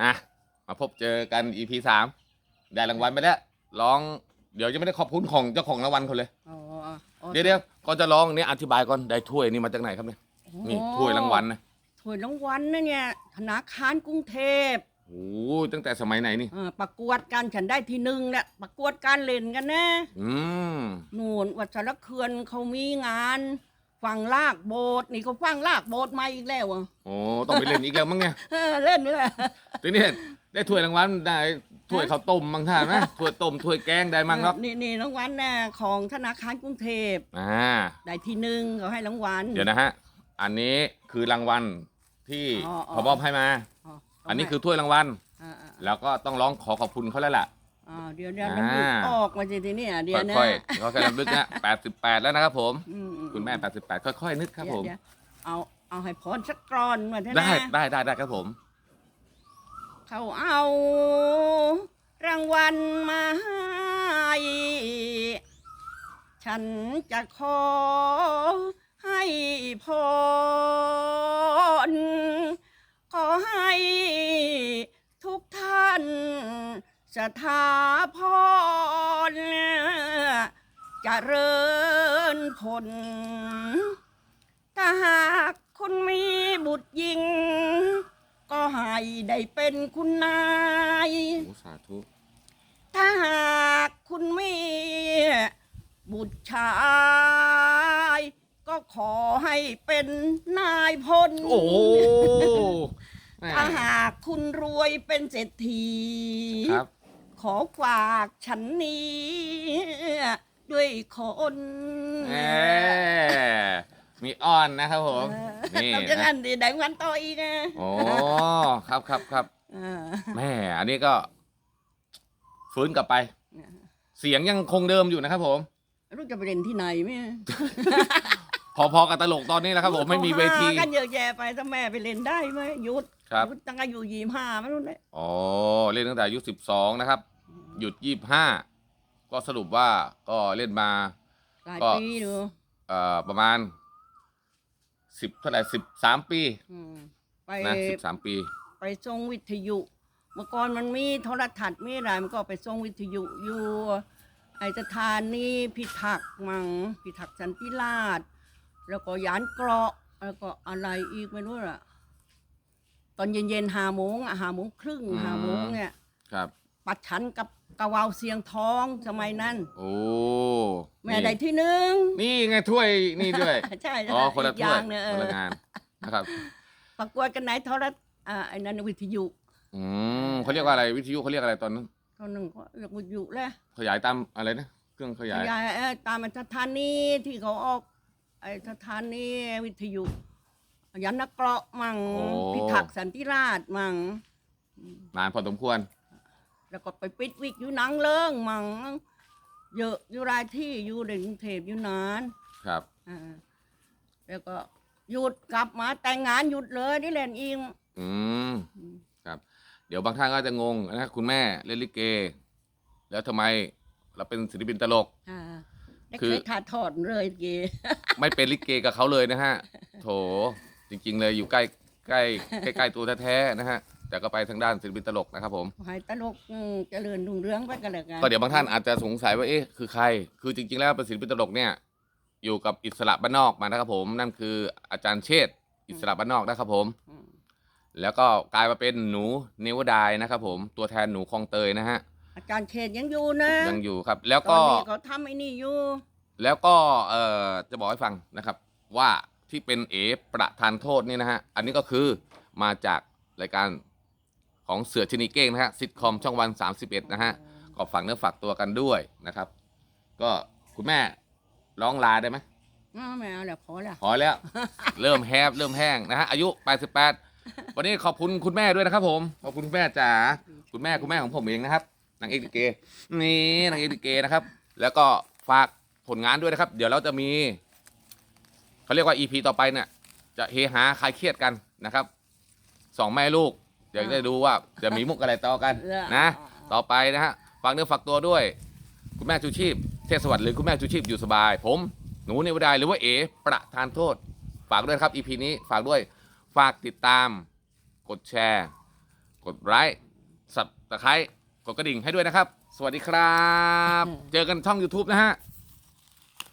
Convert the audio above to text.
อะมาพบเจอกัน EP สามได้รางวัลไปแล้วร้องเดี๋ยวจะไม่ได้ขอบคุณของเจ้าของรางวัลเขาเลย อ๋ออ๋อเดี๋ยวเดี๋ยวก่อนจะร้องเนี่ยอธิบายก่อนได้ถ้วยนี่มาจากไหนครับเนี่ยนี่ถ้วยรางวัลนะถ้วยรางวัลนะเนี่ยธนาคารกรุงเทพโอ้โหตั้งแต่สมัยไหนนี่เออประกวดกันฉันได้ที่หนึ่งแหละประกวดการเล่นกันนะอืมนู่นวัดสารเคือนเขามีงาน ฟังลากโบสถ์นี่เขาฟังลากโบสถ์มาอีกแล้วอะโอ้ต้องไปเล่นอีกแล้วมั้งเนี่ยเออเล่นด้วยทีนี้ได้ถ้วยรางวัลได้ถ้วยข้าวต้มมั้งท่าไหมถ้วยต้มถ้วยแกงได้มั้งเนาะนี่นี่รางวัลน่ะของธนาคารกรุงเทพอ่าได้ที่หนึ่งเขาให้รางวัลเดี๋ยวนะฮะอันนี้คือรางวัลที่อ๋ออ๋อเขามอบให้มาอันนี้คือถ้วยรางวัลอ่าอ่าแล้วก็ต้องร้องขอขอบคุณเขาแล้วล่ะ อ่าเดี๋ยวเดี๋ยวอ่าน้ำมูกออกมาสิทีนี้อะเดี๋ยวนะค่อยๆเขาแค่ลำลึกนะ88แล้วนะครับผม อือืคุณแม่88ค่อยๆนึกครับผม เดี๋ยวๆเอาเอาให้พรสักกรอนมาเถอะได้นะได้ได้ได้ครับผม เขาเอารางวัลมาให้ฉันจะขอให้พรขอให้ทุกท่าน สถาพรเจริญผล ถ้าหากคุณมีบุตรหญิง ก็ให้ได้เป็นคุณนาย โอ้สาธุถ้าหากคุณมี บุตรชาย ก็ขอให้เป็นนายพล โอ้โหแม่ถ้าหากคุณรวยเป็นเศรษฐี ครับข อฝากฉันนี้ ด้วยคน แหมมีอ้อนนะครับผมนี่เราจะนะงั้นดีได้วันต่ออีกนะโอ้ครับครับครับอ่าแม่อันนี้ก็ ฟื้นกลับไป เสียงยังคงเดิมอยู่นะครับผม รู้จะไปเรียนที่ไหนไหมพอๆกับตลกตอนนี้แหละครับผมไม่มีเวที ขาหากันเยอะแยะไปถ้าแม่ไปเล่นได้ไหมหยุดครับ หยุดตั้งอายุยี่ห้าไม่รู้เลย อ๋อเล่นตั้งแต่อายุสิบสองนะครับ หยุดยี่ห้าก็สรุปว่าก็เล่นมา หลายก็ ปีดูเอ่อประมาณสิบเท่าไหร่สิบสามปีอืมไปนะสิบสามปี ไปทรงวิทยุ เมื่อก่อนมันมีโทรทัศน์มีอะไรมันก็ไปทรงวิทยุอยู่ไอสถานีพิทักษ์มังพิทักษ์สันติราชแล้วก็ยานเกราะแล้วก็อะไรอีกไม่รู้ล่ะ ตอนเย็นๆหาโมงอะหาโมงครึ่งอืม หาโมงเนี่ย ครับ ปัดฉันกับ กะวาวเสียงทองสมัยนั้นโอ้แม่นี่ได้ที่หนึ่งนี่ไงถ้วยนี่ด้วยใช่อ๋อคนละอีกอถ้วยย่างเนี่ยเอคนอละงานนะครับประกวดกันไหนโทรทัศน์อ่าไอ้นั่นวิทยุอืมเขาเรียกว่าอะไรวิทยุเขาเรียกอะไรตอนนั้นเขาหนึ่งก็เรียกวิทยุแหละขยายตามอะไรนะเครื่องขยายยายเอ่อตามสถานีที่เขาออกไอ้สถานีวิทยุยันนักเกราะมังโอ้พิทักษ์สันติราชมังนานพอสมควร แล้วก็ไปปิดวิกอยู่หนังเลิงมังเยอะอยู่รายที่อยู่ในกรุงเทพอยู่นานครับอ่าแล้วก็หยุดกลับมาแต่งงานหยุดเลยได้เล่นอีกอืมครับ เดี๋ยวบางท่านก็จะงงนะคุณแม่เล่นลิเก แล้วทำไมเราเป็นศิลปินตลก อ่าได้คืเคอ ยถ่ายทอดเลยเกไม่เป็นลิเกกับเขาเลยนะฮะ โถ จริง ๆ เลยอยู่ใกล้ใกล้ใกล้ใกล้ตัวแท้ๆนะฮะ แต่ก็ไปทางด้านศิลปินตลกนะครับผมหายตลกอืมเจริญรุ่งเรืองไปกันเลยกันก็เดี๋ยวบางท่านอาจจะสงสัยว่าเอ๊ะคือใคร คือจริง ๆ แล้วเป็นศิลปินตลกเนี่ยอยู่กับอิสระบ้านนอกมานะครับผม นั่นคืออาจารย์เชษฐ์อิสระบ้านนอกนะครับผม อืมแล้วก็กลายมาเป็นหนูเนวดายนะครับผมตัวแทนหนูคลองเตยนะฮะอาจารย์เขตยังอยู่นะยังอยู่ครับ แล้วตอก็นนี้เขาทำไอ้นี่อยู่ แล้วก็เอ่อจะบอกให้ฟังนะครับ ว่าที่เป็นเอประทานโทษนี่นะฮะ อันนี้ก็คือมาจากรายการ ของเสือชนีเก้งนะฮะซิทคอมช่องวัน 31 นะฮะก็ฝากเนื้อฝากตัวกันด้วยนะครับ ก็คุณแม่ร้องลาได้ไหมอ้าวไม่เอาแล้วพอแล้วพอแล้ว เริ่มแฮบเริ่มแห้งนะฮะอายุ 88 วันนี้ขอบคุณคุณแม่ด้วยนะครับผมขอบคุณคุณแม่จ๋าคุณแม่คุณแม่ของผมเองนะครับนางเอกลิเกนี่นางเอกลิเกนะครับ แล้วก็ฝากผลงานด้วยนะครับ เดี๋ยวเราจะมีเขาเรียกว่า EP ต่อไปเนี่ยจะเฮฮาคลายเครียดกันนะครับสองแม่ลูก เดี๋ยวจะดูว่าจะมีมุกอะไรต่อกันนะ ต่อไปนะฮะฝากเนื้อฝากตัวด้วย คุณแม่ชูชีพ เทศสวัสดิ์หรือคุณแม่ชูชีพอยู่สบาย ผมหนูเนวดายหรือว่าเอ๋ประทานโทษ ฝากด้วยนะครับ EP นี้ฝากด้วยฝากติดตาม กดแชร์ กดไลค์สับตะไคร้กดกระดิ่งให้ด้วยนะครับ สวัสดีครับ เจอกันช่อง YouTube นะฮะ